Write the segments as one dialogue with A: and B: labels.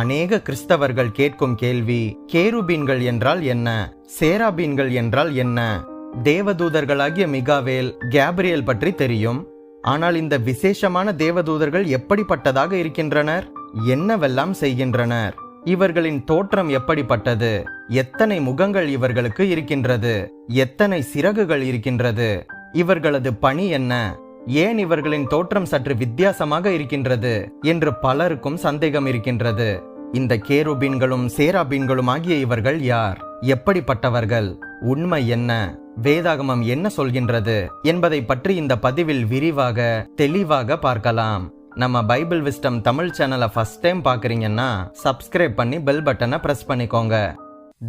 A: அநேக கிறிஸ்தவர்கள் கேட்கும் கேள்வி கேருபீன்கள் என்றால் என்ன? சேராபீன்கள் என்றால் என்ன? தேவதூதர்களாகிய மிகாவேல் கேப்ரியல் பற்றி தெரியும். ஆனால் இந்த விசேஷமான தேவதூதர்கள் எப்படிப்பட்டதாக இருக்கின்றனர்? என்னவெல்லாம் செய்கின்றனர்? இவர்களின் தோற்றம் எப்படிப்பட்டது? எத்தனை முகங்கள் இவர்களுக்கு இருக்கின்றது? எத்தனை சிறகுகள் இருக்கின்றது? இவர்களது பணி என்ன? ஏன் இவர்களின் தோற்றம் சற்று வித்தியாசமாக இருக்கின்றது என்று பலருக்கும் சந்தேகம் இருக்கின்றது. இந்த கேருபீன்களும் சேராபீன்களும் ஆகிய இவர்கள் யார்? எப்படிப்பட்டவர்கள்? உண்மை என்ன? வேதாகமம் என்ன சொல்கின்றது? என்பதை பற்றி இந்த பதிவில் விரிவாக தெளிவாக பார்க்கலாம். நம்ம பைபிள் விஸ்டம் தமிழ் சேனலை ஃபர்ஸ்ட் டைம் பார்க்குறீங்கன்னா சப்ஸ்கிரைப் பண்ணி பெல் பட்டனை பிரஸ் பண்ணிக்கோங்க.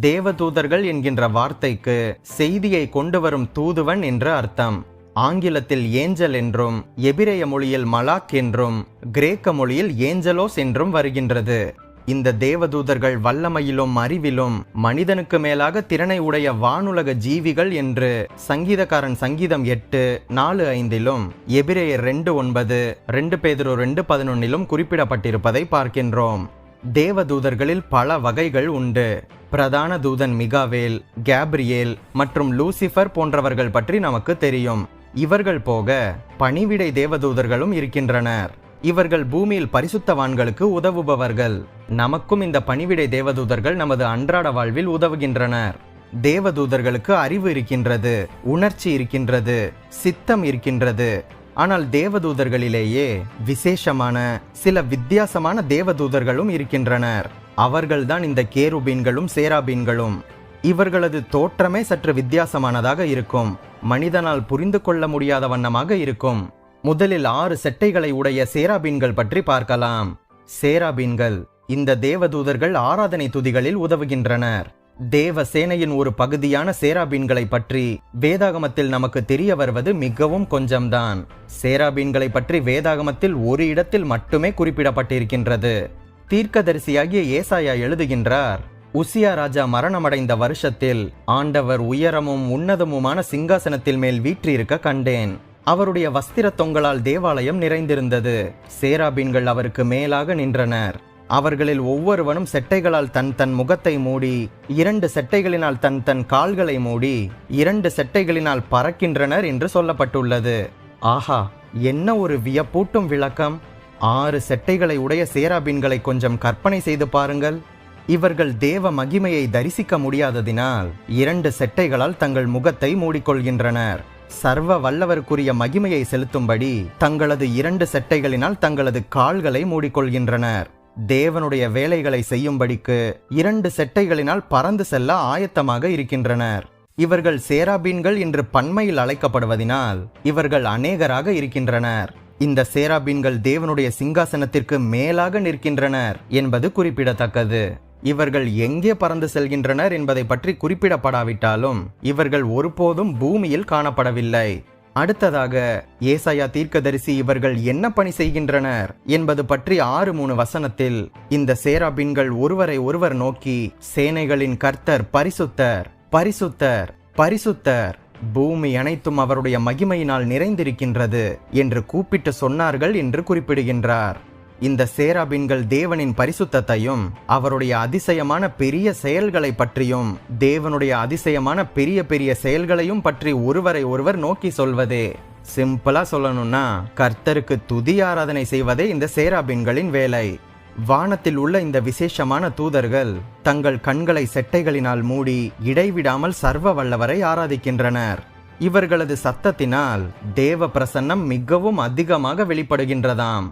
A: தேவதூதர்கள் என்கின்ற வார்த்தைக்கு செய்தியை கொண்டு வரும் தூதுவன் என்று அர்த்தம். ஆங்கிலத்தில் ஏஞ்சல் என்றும் எபிரேய மொழியில் மலாக் என்றும் கிரேக்க மொழியில் ஏஞ்சலோஸ் என்றும் வருகின்றது. இந்த தேவதூதர்கள் வல்லமையிலும் அறிவிலும் மனிதனுக்கு மேலாக திறனை உடைய வானுலக ஜீவிகள் என்று சங்கீதக்காரன் சங்கீதம் எட்டு நாலு ஐந்திலும் எபிரேயர் ரெண்டு ஒன்பது ரெண்டு பேதுரு ரெண்டு பதினொன்னிலும் குறிப்பிடப்பட்டிருப்பதை பார்க்கின்றோம். தேவதூதர்களில் பல வகைகள் உண்டு. பிரதான தூதன் மிகாவேல் கேப்ரியேல் மற்றும் லூசிஃபர் போன்றவர்கள் பற்றி நமக்கு தெரியும். இவர்கள் போக பணிவிடை தேவதூதர்களும் இருக்கின்றனர். இவர்கள் பூமியில் பரிசுத்தவான்களுக்கு உதவுபவர்கள். நமக்கும் இந்த பணிவிடை தேவதூதர்கள் நமது அன்றாட வாழ்வில் உதவுகின்றனர். தேவதூதர்களுக்கு அறிவு இருக்கின்றது உணர்ச்சி இருக்கின்றது சித்தம் இருக்கின்றது. ஆனால் தேவதூதர்களிலேயே விசேஷமான சில வித்தியாசமான தேவதூதர்களும் இருக்கின்றனர். அவர்கள்தான் இந்த கேருபீன்களும் சேராபீன்களும். இவர்களது தோற்றமே சற்று வித்தியாசமானதாக இருக்கும். மனிதனால் புரிந்து கொள்ள முடியாத வண்ணமாக இருக்கும். முதலில் ஆறு செட்டைகளை உடைய சேராபீன்கள் பற்றி பார்க்கலாம். சேராபீன்கள் இந்த தேவதூதர்கள் ஆராதனை துதிகளில் உதவுகின்றனர். தேவ சேனையின் ஒரு பகுதியான சேராபீன்களை பற்றி வேதாகமத்தில் நமக்கு தெரிய வருவது மிகவும் கொஞ்சம்தான். சேராபீன்களை பற்றி வேதாகமத்தில் ஒரு இடத்தில் மட்டுமே குறிப்பிடப்பட்டிருக்கின்றது. தீர்க்கதரிசியாகிய ஏசாயா எழுதுகின்றார் உசியா ராஜா மரணமடைந்த வருஷத்தில் ஆண்டவர் உயரமும் உன்னதமுமான சிங்காசனத்தில் மேல் வீற்றிருக்க கண்டேன். அவருடைய வஸ்திர தொங்கலால் தேவாலயம் நிறைந்திருந்தது. சேராபீன்கள் அவருக்கு மேலாக நின்றனர். அவர்களில் ஒவ்வொருவனும் செட்டைகளால் தன் தன் முகத்தை மூடி இரண்டு செட்டைகளினால் தன் தன் கால்களை மூடி இரண்டு செட்டைகளினால் பறக்கின்றனர் என்று சொல்லப்பட்டுள்ளது. ஆஹா என்ன ஒரு வியப்பூட்டும் விளக்கம். ஆறு செட்டைகளை உடைய சேராபீன்களை கொஞ்சம் கற்பனை செய்து பாருங்கள். இவர்கள் தேவ மகிமையை தரிசிக்க முடியாததினால் இரண்டு செட்டைகளால் தங்கள் முகத்தை மூடிக்கொள்கின்றனர். சர்வ வல்லவருக்குரிய மகிமையை செலுத்தும்படி தங்களது இரண்டு செட்டைகளினால் தங்களது கால்களை மூடிக்கொள்கின்றனர். தேவனுடைய வேலைகளை செய்யும்படிக்கு இரண்டு செட்டைகளினால் பறந்து செல்ல ஆயத்தமாக இருக்கின்றனர். இவர்கள் சேராபீன்கள் என்று பன்மையில் அழைக்கப்படுவதினால் இவர்கள் அநேகராக இருக்கின்றனர். இந்த சேராபீன்கள் தேவனுடைய சிங்காசனத்திற்கு மேலாக நிற்கின்றனர் என்பது குறிப்பிடத்தக்கது. இவர்கள் எங்கே பறந்து செல்கின்றனர் என்பதை பற்றி குறிப்பிடப்படாவிட்டாலும் இவர்கள் ஒருபோதும் பூமியில் காணப்படவில்லை. அடுத்ததாக ஏசாயா தீர்க்கதரிசி இவர்கள் என்ன பணி செய்கின்றனர் என்பது பற்றி ஆறு மூணு வசனத்தில் இந்த சேராபின்கள் ஒருவரை ஒருவர் நோக்கி சேனைகளின் கர்த்தர் பரிசுத்தர் பரிசுத்தர் பரிசுத்தர் பூமி அனைத்தும் அவருடைய மகிமையினால் நிறைந்திருக்கின்றது என்று கூப்பிட்டு சொன்னார்கள் என்று குறிப்பிடுகின்றார். இந்த சேராபின்கள் தேவனின் பரிசுத்தத்தையும் அவருடைய அதிசயமான பெரிய செயல்களை பற்றியும் தேவனுடைய அதிசயமான பெரிய பெரிய செயல்களையும் பற்றி ஒருவரை ஒருவர் நோக்கி சொல்வதே. சிம்பிளா சொல்லணும்னா கர்த்தருக்கு துதி ஆராதனை செய்வதே இந்த சேராபின்களின் வேலை. வானத்தில் உள்ள இந்த விசேஷமான தூதர்கள் தங்கள் கண்களை செட்டைகளினால் மூடி இடைவிடாமல் சர்வ வல்லவரை ஆராதிக்கின்றனர். இவர்களது சத்தத்தினால் தேவ பிரசன்னம் மிகவும் அதிகமாக வெளிப்படுகின்றதாம்.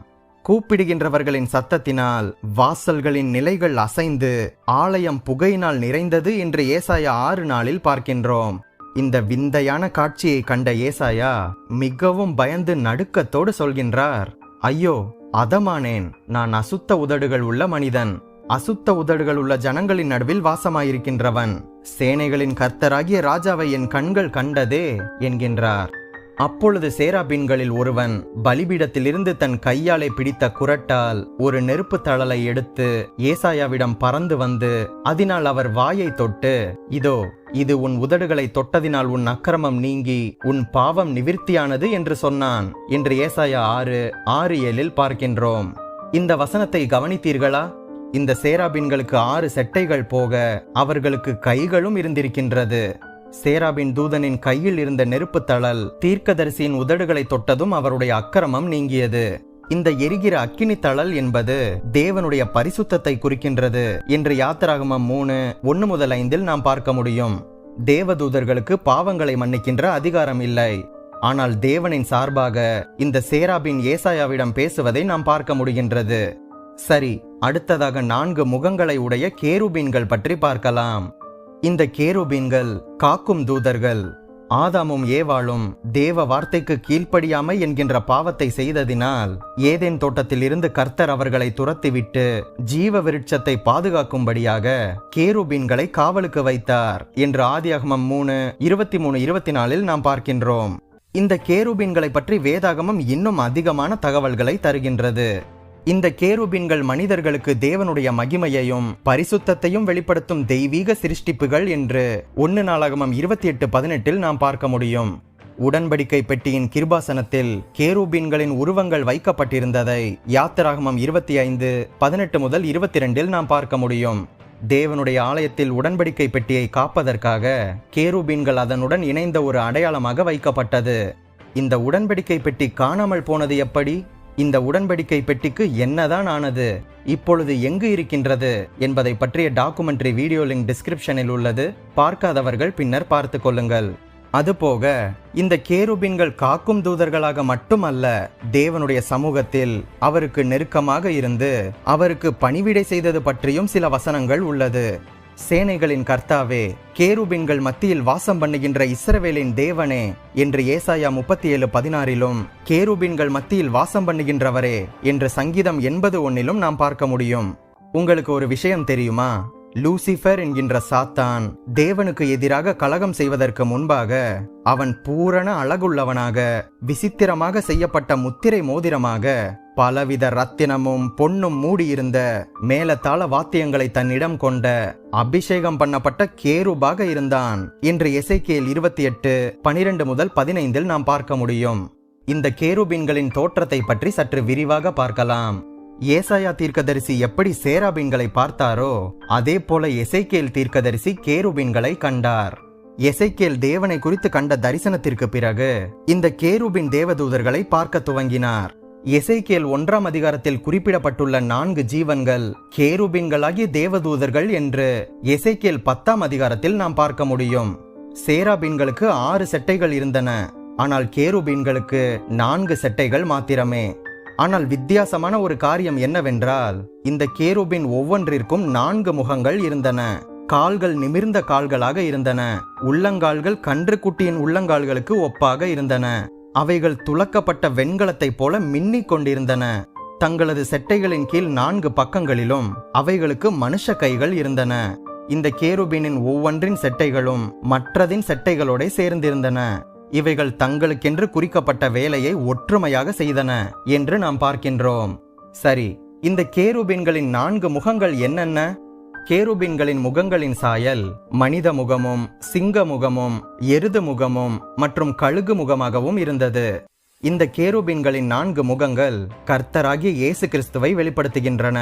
A: கூப்பிடுகின்றவர்களின் சத்தத்தினால் வாசல்களின் நிலைகள் அசைந்து ஆலயம் புகையினால் நிறைந்தது என்று ஏசாயா ஆறு நாளில் பார்க்கின்றோம். இந்த விந்தையான காட்சியை கண்ட ஏசாயா மிகவும் பயந்து நடுக்கத்தோடு சொல்கின்றார் ஐயோ அதமானேன் நான் அசுத்த உதடுகள் உள்ள மனிதன். அசுத்த உதடுகள் உள்ள ஜனங்களின் நடுவில் வாசமாயிருக்கின்றவன். சேனைகளின் கர்த்தராகிய ராஜாவை என் கண்கள் கண்டதே என்கின்றார். அப்பொழுது சேராபின்களில் ஒருவன் பலிபீடத்திலிருந்து தன் கையாலே பிடித்த குரட்டால் ஒரு நெருப்பு தழலை எடுத்து ஏசாயாவிடம் பறந்து வந்து அதனால் அவர் வாயை தொட்டு இதோ இது உன் உதடுகளை தொட்டதினால் உன் அக்கிரமம் நீங்கி உன் பாவம் நிவிர்த்தியானது என்று சொன்னான். என்று ஏசாயா ஆறு ஆறு ஏழில் பார்க்கின்றோம். இந்த வசனத்தை கவனித்தீர்களா? இந்த சேராபின்களுக்கு ஆறு செட்டைகள் போக அவர்களுக்கு கைகளும் இருந்திருக்கின்றது. சேராபின் தூதனின் கையில் இருந்த நெருப்பு தழல் தீர்க்கதரிசியின் உதடுகளை தொட்டதும் அவருடைய அக்கிரமம் நீங்கியது. இந்த எரிகிற அக்கினி தழல் என்பது தேவனுடைய பரிசுத்தத்தை குறிக்கின்றது என்று யாத்திராகமம் மூணு ஒன்னு முதல் ஐந்தில் நாம் பார்க்க முடியும். தேவதூதர்களுக்கு பாவங்களை மன்னிக்கின்ற அதிகாரம் இல்லை. ஆனால் தேவனின் சார்பாக இந்த சேராபின் ஏசாயாவிடம் பேசுவதை நாம் பார்க்க முடிகின்றது. சரி அடுத்ததாக நான்கு முகங்களை உடைய கேருபீன்கள் பற்றி பார்க்கலாம். இந்த கேருபீன்கள் காக்கும் தூதர்கள் ஆதாமும் ஏவாளும் தேவ வார்த்தைக்கு கீழ்ப்படியாமை என்கின்ற பாவத்தை செய்ததினால் ஏதேன் தோட்டத்திலிருந்து கர்த்தர் அவர்களை துரத்திவிட்டு ஜீவ விருட்சத்தை பாதுகாக்கும்படியாக கேருபீன்களை காவலுக்கு வைத்தார் என்று ஆதியாகமம் மூணு இருபத்தி மூணு இருபத்தி நாலில் நாம் பார்க்கின்றோம். இந்த கேருபீன்களை பற்றி வேதாகமம் இன்னும் அதிகமான தகவல்களை தருகின்றது. இந்த கேருபின்கள் மனிதர்களுக்கு தேவனுடைய மகிமையையும் பரிசுத்தத்தையும் வெளிப்படுத்தும் தெய்வீக சிருஷ்டிப்புகள் என்று ஒன்னு நாளாகமம் இருபத்தி எட்டு பதினெட்டில் நாம் பார்க்க முடியும். உடன்படிக்கை பெட்டியின் கிருபாசனத்தில் கேரூபீன்களின் உருவங்கள் வைக்கப்பட்டிருந்ததை யாத்திராகமம் இருபத்தி ஐந்து பதினெட்டு முதல் இருபத்தி ரெண்டில் நாம் பார்க்க முடியும். தேவனுடைய ஆலயத்தில் உடன்படிக்கை பெட்டியை காப்பதற்காக கேருபீன்கள் அதனுடன் இணைந்த ஒரு அடையாளமாக வைக்கப்பட்டது. இந்த உடன்படிக்கை பெட்டி காணாமல் போனது எப்படி? இந்த உடன்படிக்கை பெட்டிக்கு என்னதான் ஆனது? இப்பொழுது எங்கு இருக்கின்றது? என்பதை பற்றிய டாக்குமெண்ட்ரி வீடியோ லிங்க் டிஸ்கிரிப்ஷனில் உள்ளது. பார்க்காதவர்கள் பின்னர் பார்த்து கொள்ளுங்கள். அதுபோக இந்த கேருபின்கள் காக்கும் தூதர்களாக மட்டுமல்ல தேவனுடைய சமூகத்தில் அவருக்கு நெருக்கமாக இருந்து அவருக்கு பணிவிடை செய்தது பற்றியும் சில வசனங்கள் உள்ளது. சேனைகளின் கர்த்தாவே கேருபின்கள் மத்தியில் வாசம் பண்ணுகின்ற இஸ்ரவேலின் தேவனே என்று ஏசாயா முப்பத்தி ஏழு பதினாறிலும் கேருபின்கள் மத்தியில் வாசம் பண்ணுகின்றவரே என்று சங்கீதம் எண்பது ஒன்னிலும் நாம் பார்க்க முடியும். உங்களுக்கு ஒரு விஷயம் தெரியுமா? லூசிஃபர் என்கின்ற சாத்தான் தேவனுக்கு எதிராக கலகம் செய்வதற்கு முன்பாக அவன் பூரண அழகுள்ளவனாக விசித்திரமாக செய்யப்பட்ட முத்திரை மோதிரமாக பலவித ரத்தினமும் பொன்னும் மூடியிருந்த மேலத்தாள வாத்தியங்களை தன்னிடம் கொண்ட அபிஷேகம் பண்ணப்பட்ட கேருபாக இருந்தான். என்று எசைக்கேல் இருபத்தி எட்டு பனிரெண்டு முதல் பதினைந்தில் நாம் பார்க்க முடியும். இந்த கேருபீன்களின் தோற்றத்தை பற்றி சற்று விரிவாக பார்க்கலாம். ஏசாயா தீர்க்கதரிசி எப்படி சேராபின்களை பார்த்தாரோ அதே போல எசைக்கேல் தீர்க்கதரிசி கேருபின்களை கண்டார். எசைக்கேல் தேவனை குறித்து கண்ட தரிசனத்திற்கு பிறகு இந்த கேருபின் தேவதூதர்களை பார்க்க துவங்கினார். எசைக்கேல் ஒன்றாம் அதிகாரத்தில் குறிப்பிடப்பட்டுள்ள நான்கு ஜீவன்கள் கேருபின்களாகிய தேவதூதர்கள் என்று எசைக்கேல் பத்தாம் அதிகாரத்தில் நாம் பார்க்க முடியும். சேராபின்களுக்கு ஆறு செட்டைகள் இருந்தன. ஆனால் கேருபீன்களுக்கு நான்கு செட்டைகள் மாத்திரமே. ஆனால் வித்தியாசமான ஒரு காரியம் என்னவென்றால் இந்த கேருபின் ஒவ்வொன்றிற்கும் நான்கு முகங்கள் இருந்தன. கால்கள் நிமிர்ந்த கால்களாக இருந்தன. உள்ளங்கால்கள் கன்றுக்குட்டியின் உள்ளங்கால்களுக்கு ஒப்பாக இருந்தன. அவைகள் துளக்கப்பட்ட வெண்கலத்தைப் போல மின்னிக் கொண்டிருந்தன. தங்களது செட்டைகளின் கீழ் நான்கு பக்கங்களிலும் அவைகளுக்கு மனுஷ கைகள் இருந்தன. இந்த கேருபீனின் ஒவ்வொன்றின் செட்டைகளும் மற்றதின் செட்டைகளோட சேர்ந்திருந்தன. இவைகள் தங்களுக்கென்று குறிக்கப்பட்ட வேலையை ஒற்றுமையாக செய்தன என்று நாம் பார்க்கின்றோம். சரி இந்த கேருபீன்களின் நான்கு முகங்கள் என்னென்ன? கேருபீன்களின் முகங்களின் சாயல் மனித முகமும் சிங்க முகமும் எருது முகமும் மற்றும் கழுகு முகமாகவும் இருந்தது. இந்த கேருபீன்களின் நான்கு முகங்கள் கர்த்தராகிய இயேசு கிறிஸ்துவை வெளிப்படுத்துகின்றன.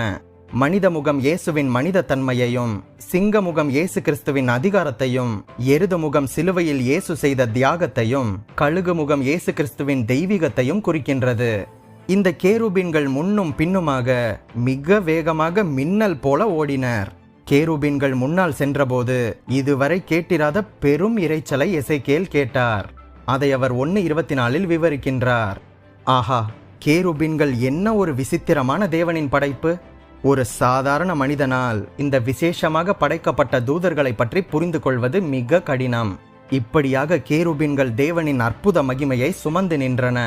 A: மனித முகம் இயேசுவின் மனித தன்மையையும் சிங்க முகம் இயேசு கிறிஸ்துவின் அதிகாரத்தையும் எருது முகம் சிலுவையில் இயேசு செய்த தியாகத்தையும் கழுகு முகம் இயேசு கிறிஸ்துவின் தெய்வீகத்தையும் குறிக்கின்றது. இந்த கேருபீன்கள் முன்னும் பின்னுமாக மிக வேகமாக மின்னல் போல ஓடினர். கேருபீன்கள் முன்னால் சென்றபோது இதுவரை கேட்டிராத பெரும் இரைச்சலை எசைக்கேல் கேட்டார். அதை அவர் ஒன்று இருபத்தி நாலில் விவரிக்கின்றார். ஆஹா கேருபீன்கள் என்ன ஒரு விசித்திரமான தேவனின் படைப்பு? ஒரு சாதாரண மனிதனால் இந்த விசேஷமாக படைக்கப்பட்ட தூதர்களை பற்றி புரிந்து கொள்வது மிக கடினம். இப்படியாக கேருபீன்கள் தேவனின் அற்புத மகிமையை சுமந்து நின்றன.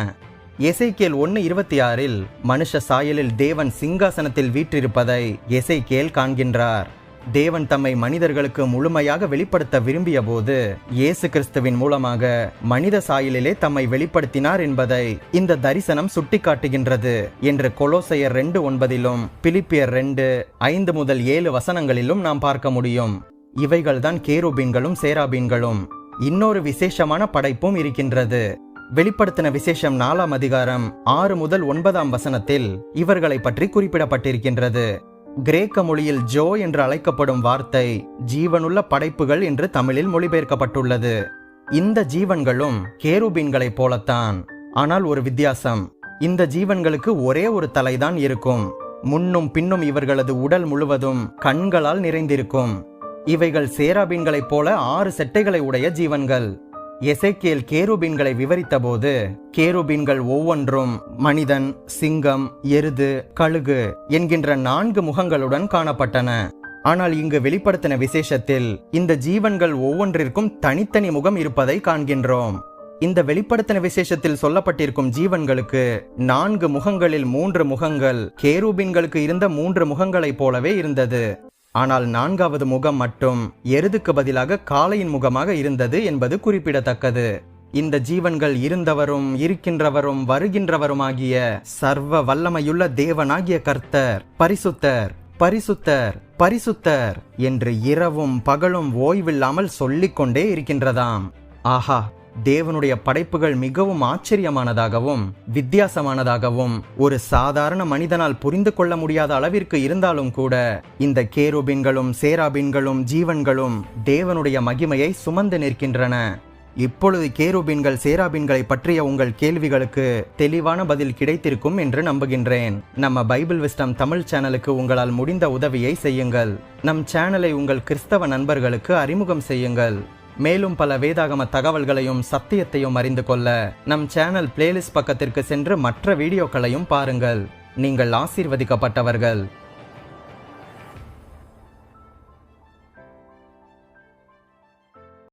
A: எசைக்கேல் ஒன்று இருபத்தி ஆறில் மனுஷ சாயலில் தேவன் சிங்காசனத்தில் வீற்றிருப்பதை எசைக்கேல் காண்கின்றார். தேவன் தம்மை மனிதர்களுக்கு முழுமையாக வெளிப்படுத்த விரும்பிய போது இயேசு கிறிஸ்துவின் மூலமாக மனித சாயலிலே தம்மை வெளிப்படுத்தினார் என்பதை இந்த தரிசனம் சுட்டிக்காட்டுகின்றது என்று கொலோசையர் ரெண்டு ஒன்பதிலும் பிலிப்பியர் ரெண்டு ஐந்து முதல் ஏழு வசனங்களிலும் நாம் பார்க்க முடியும். இவைகள்தான் கேரூபீன்களும் சேராபீன்களும். இன்னொரு விசேஷமான படைப்பும் இருக்கின்றது. வெளிப்படுத்தின விசேஷம் நாலாம் அதிகாரம் ஆறு முதல் ஒன்பதாம் வசனத்தில் இவர்களை பற்றி குறிப்பிடப்பட்டிருக்கின்றது. கிரேக்க மொழியில் ஜோ என்று அழைக்கப்படும் வார்த்தை ஜீவனுள்ள படைப்புகள் என்று தமிழில் மொழிபெயர்க்கப்பட்டுள்ளது. இந்த ஜீவன்களும் கேருபீன்களைப் போலத்தான். ஆனால் ஒரு வித்தியாசம். இந்த ஜீவன்களுக்கு ஒரே ஒரு தலைதான் இருக்கும். முன்னும் பின்னும் இவர்களது உடல் முழுவதும் கண்களால் நிறைந்திருக்கும். இவைகள் சேராபீன்களைப் போல ஆறு செட்டைகளை உடைய ஜீவன்கள். எசேக்கியேல் கேருபீன்களை விவரித்தபோது கேருபீன்கள் ஒவ்வொன்றும் மனிதன் சிங்கம் எருது கழுகு என்கின்ற நான்கு முகங்களுடன் காணப்பட்டன. ஆனால் இங்கு வெளிப்படுத்தின விசேஷத்தில் இந்த ஜீவன்கள் ஒவ்வொன்றிற்கும் தனித்தனி முகம் இருப்பதை காண்கின்றோம். இந்த வெளிப்படுத்தின விசேஷத்தில் சொல்லப்பட்டிருக்கும் ஜீவன்களுக்கு நான்கு முகங்களில் மூன்று முகங்கள் கேரூபின்களுக்கு இருந்த மூன்று முகங்களைப் போலவே இருந்தது. ஆனால் நான்காவது முகம் மட்டும் எருதுக்கு பதிலாக காளையின் முகமாக இருந்தது என்பது குறிப்பிடத்தக்கது. இந்த ஜீவன்கள் இருந்தவரும் இருக்கின்றவரும் வருகின்றவருமாகிய சர்வ வல்லமையுள்ள தேவனாகிய கர்த்தர் பரிசுத்தர் பரிசுத்தர் பரிசுத்தர் என்று இரவும் பகலும் ஓய்வில்லாமல் சொல்லிக்கொண்டே இருக்கின்றதாம். ஆஹா! தேவனுடைய படைப்புகள் மிகவும் ஆச்சரியமானதாகவும் வித்தியாசமானதாகவும் ஒரு சாதாரண மனிதனால் புரிந்து கொள்ள முடியாத அளவிற்கு இருந்தாலும் கூட இந்த கேருபின்களும் சேராபின்களும் ஜீவன்களும் தேவனுடைய மகிமையை சுமந்து நிற்கின்றன. இப்பொழுது கேருபீன்கள் சேராபின்களை பற்றிய உங்கள் கேள்விகளுக்கு தெளிவான பதில் கிடைத்திருக்கும் என்று நம்புகின்றேன். நம்ம பைபிள் விஸ்டம் தமிழ் சேனலுக்கு உங்களால் முடிந்த உதவியை செய்யுங்கள். நம் சேனலை உங்கள் கிறிஸ்தவ நண்பர்களுக்கு அறிமுகம் செய்யுங்கள். மேலும் பல வேதாகம தகவல்களையும் சத்தியத்தையும் அறிந்து கொள்ள நம் சேனல் பிளேலிஸ்ட் பக்கத்திற்கு சென்று மற்ற வீடியோக்களையும் பாருங்கள். நீங்கள் ஆசீர்வதிக்கப்பட்டவர்கள்.